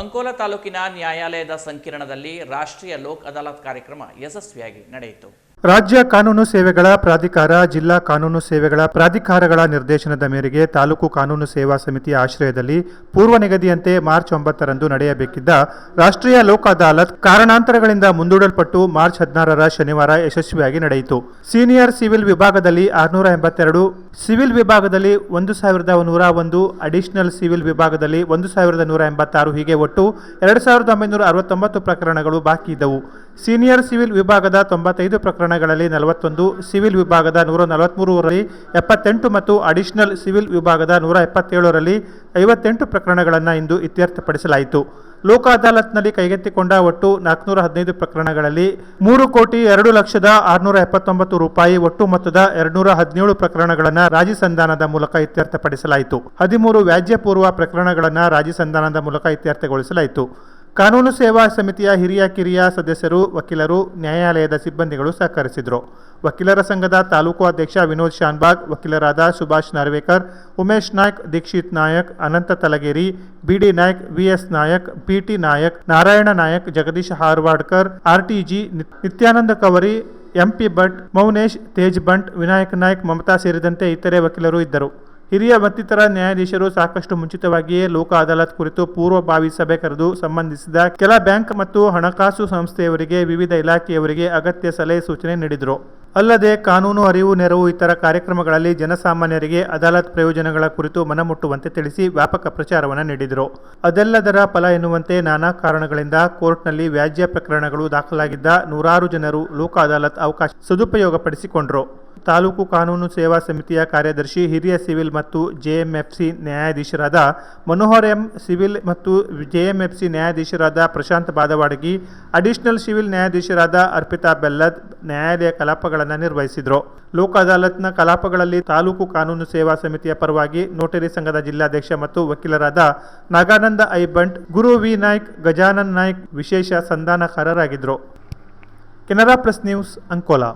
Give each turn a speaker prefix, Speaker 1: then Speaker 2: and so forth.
Speaker 1: ಅಂಕೋಲ ತಾಲೂಕಿನ ನ್ಯಾಯಾಲಯದ ಸಂಕಿರಣದಲ್ಲಿ ರಾಷ್ಟ್ರೀಯ ಲೋಕ್ ಅದಾಲತ್ ಕಾರ್ಯಕ್ರಮ ಯಶಸ್ವಿಯಾಗಿ ನಡೆಯಿತು.
Speaker 2: ರಾಜ್ಯ ಕಾನೂನು ಸೇವೆಗಳ ಪ್ರಾಧಿಕಾರ, ಜಿಲ್ಲಾ ಕಾನೂನು ಸೇವೆಗಳ ಪ್ರಾಧಿಕಾರಗಳ ನಿರ್ದೇಶನದ ಮೇರೆಗೆ ತಾಲೂಕು ಕಾನೂನು ಸೇವಾ ಸಮಿತಿ ಆಶ್ರಯದಲ್ಲಿ ಪೂರ್ವ ನಿಗದಿಯಂತೆ ಮಾರ್ಚ್ ಒಂಬತ್ತರಂದು ನಡೆಯಬೇಕಿದ್ದ ರಾಷ್ಟ್ರೀಯ ಲೋಕ ಅದಾಲತ್ ಕಾರಣಾಂತರಗಳಿಂದ ಮುಂದೂಡಲ್ಪಟ್ಟು ಮಾರ್ಚ್ ಹದಿನಾರರ ಶನಿವಾರ ಯಶಸ್ವಿಯಾಗಿ ನಡೆಯಿತು. ಸೀನಿಯರ್ ಸಿವಿಲ್ ವಿಭಾಗದಲ್ಲಿ ಆರುನೂರ ಎಂಬತ್ತೆರಡು ಸಿವಿಲ್ ವಿಭಾಗದಲ್ಲಿ ಒಂದು ಸಾವಿರದ ನೂರ ಒಂದು, ಅಡಿಷನಲ್ ಸಿವಿಲ್ ವಿಭಾಗದಲ್ಲಿ ಒಂದು ಸಾವಿರದ ನೂರ ಎಂಬತ್ತಾರು, ಹೀಗೆ ಒಟ್ಟು ಎರಡು ಸಾವಿರದ ಒಂಬೈನೂರ ಅರವತ್ತೊಂಬತ್ತು ಪ್ರಕರಣಗಳು ಬಾಕಿ ಇದ್ದವು. ಸೀನಿಯರ್ ಸಿವಿಲ್ ವಿಭಾಗದ ತೊಂಬತ್ತೈದು ಪ್ರಕರಣಗಳಲ್ಲಿ ನಲವತ್ತೊಂದು, ಸಿವಿಲ್ ವಿಭಾಗದ ನೂರ ನಲವತ್ತ್ಮೂರರಲ್ಲಿ ಎಪ್ಪತ್ತೆಂಟು ಮತ್ತು ಅಡಿಷನಲ್ ಸಿವಿಲ್ ವಿಭಾಗದ ನೂರ ಎಪ್ಪತ್ತೇಳರಲ್ಲಿ ಐವತ್ತೆಂಟು ಪ್ರಕರಣಗಳನ್ನು ಇಂದು ಇತ್ಯರ್ಥಪಡಿಸಲಾಯಿತು. ಲೋಕ ಅದಾಲತ್ನಲ್ಲಿ ಕೈಗೆತ್ತಿಕೊಂಡ ಒಟ್ಟು ನಾಲ್ಕುನೂರ ಹದಿನೈದು ಪ್ರಕರಣಗಳಲ್ಲಿ ಮೂರು ಕೋಟಿ ಎರಡು ಲಕ್ಷದ ಆರುನೂರ ಎಪ್ಪತ್ತೊಂಬತ್ತು ರೂಪಾಯಿ ಒಟ್ಟು ಮೊತ್ತದ ಎರಡುನೂರ ಹದಿನೇಳು ಪ್ರಕರಣಗಳನ್ನು ರಾಜಿ ಸಂಧಾನದ ಮೂಲಕ ಇತ್ಯರ್ಥಪಡಿಸಲಾಯಿತು. ಹದಿಮೂರು ವ್ಯಾಜ್ಯಪೂರ್ವ ಪ್ರಕರಣಗಳನ್ನು ರಾಜಿ ಸಂಧಾನದ ಮೂಲಕ ಇತ್ಯರ್ಥಗೊಳಿಸಲಾಯಿತು. ಕಾನೂನು ಸೇವಾ ಸಮಿತಿಯ ಹಿರಿಯ ಕಿರಿಯ ಸದಸ್ಯರು, ವಕೀಲರು, ನ್ಯಾಯಾಲಯದ ಸಿಬ್ಬಂದಿಗಳು ಸಹಕರಿಸಿದರು. ವಕೀಲರ ಸಂಘದ ತಾಲೂಕು ಅಧ್ಯಕ್ಷ ವಿನೋದ್ ಶಾನ್ಬಾಗ್, ವಕೀಲರಾದ Subhash Narvekar, Umesh Naik, Dixit Nayak, Ananta Talageri, BD Naik, VS Nayak, PT Nayak, Narayana Nayak, Jagadish Harwadkar, RTG Nityananda Kavari, MP Bhat, Mounesh Tej Bhat, Vinayak Naik, Mamata ಸೇರಿದಂತೆ ಇತರೆ ವಕೀಲರು ಇದ್ದರು. ಹಿರಿಯ ಮತ್ತಿತರ ನ್ಯಾಯಾಧೀಶರು ಸಾಕಷ್ಟು ಮುಂಚಿತವಾಗಿಯೇ ಲೋಕ ಅದಾಲತ್ ಕುರಿತು ಪೂರ್ವಭಾವಿ ಸಭೆ ಕರೆದು ಸಂಬಂಧಿಸಿದ ಕೆಲ ಬ್ಯಾಂಕ್ ಮತ್ತು ಹಣಕಾಸು ಸಂಸ್ಥೆಯವರಿಗೆ ವಿವಿಧ ಇಲಾಖೆಯವರಿಗೆ ಅಗತ್ಯ ಸಲಹೆ ಸೂಚನೆ ನೀಡಿದರು. ಅಲ್ಲದೆ ಕಾನೂನು ಅರಿವು, ನೆರವು ಇತರ ಕಾರ್ಯಕ್ರಮಗಳಲ್ಲಿ ಜನಸಾಮಾನ್ಯರಿಗೆ ಅದಾಲತ್ ಪ್ರಯೋಜನಗಳ ಕುರಿತು ಮನಮುಟ್ಟುವಂತೆ ತಿಳಿಸಿ ವ್ಯಾಪಕ ಪ್ರಚಾರವನ್ನು ನೀಡಿದರು. ಅದೆಲ್ಲದರ ಫಲ ಎನ್ನುವಂತೆ ನಾನಾ ಕಾರಣಗಳಿಂದ ಕೋರ್ಟ್ನಲ್ಲಿ ವ್ಯಾಜ್ಯ ಪ್ರಕರಣಗಳು ದಾಖಲಾಗಿದ್ದ ನೂರಾರು ಜನರು ಲೋಕ ಅದಾಲತ್ ಅವಕಾಶ ಸದುಪಯೋಗಪಡಿಸಿಕೊಂಡರು. ತಾಲೂಕು ಕಾನೂನು ಸೇವಾ ಸಮಿತಿಯ ಕಾರ್ಯದರ್ಶಿ, ಹಿರಿಯ ಸಿವಿಲ್ ಮತ್ತು ಜೆಎಂಎಫ್ಸಿ ನ್ಯಾಯಾಧೀಶರಾದ ಮನೋಹರ್ ಎಂ ಸಿವಿಲ್ ಮತ್ತು ಜೆಎಂಎಫ್ಸಿ ನ್ಯಾಯಾಧೀಶರಾದ ಪ್ರಶಾಂತ್ ಬಾದವಾಡಗಿ, ಅಡಿಷನಲ್ ಸಿವಿಲ್ ನ್ಯಾಯಾಧೀಶರಾದ ಅರ್ಪಿತಾ ಬೆಲ್ಲದ್ ನ್ಯಾಯಾಲಯ ಕಲಾಪಗಳನ್ನು ನಿರ್ವಹಿಸಿದರು. ಲೋಕ ಅದಾಲತ್ನ ಕಲಾಪಗಳಲ್ಲಿ ತಾಲೂಕು ಕಾನೂನು ಸೇವಾ ಸಮಿತಿಯ ಪರವಾಗಿ ನೋಟರಿ ಸಂಘದ ಜಿಲ್ಲಾಧ್ಯಕ್ಷ ಮತ್ತು ವಕೀಲರಾದ ನಾಗಾನಂದ ಐಬಂಟ್ ಬಂಟ್, ಗುರು ವಿ ನಾಯ್ಕ್, ಗಜಾನನ್ ನಾಯ್ಕ್ ವಿಶೇಷ ಸಂಧಾನಕಾರರಾಗಿದ್ದರು. Canara plus news Ankola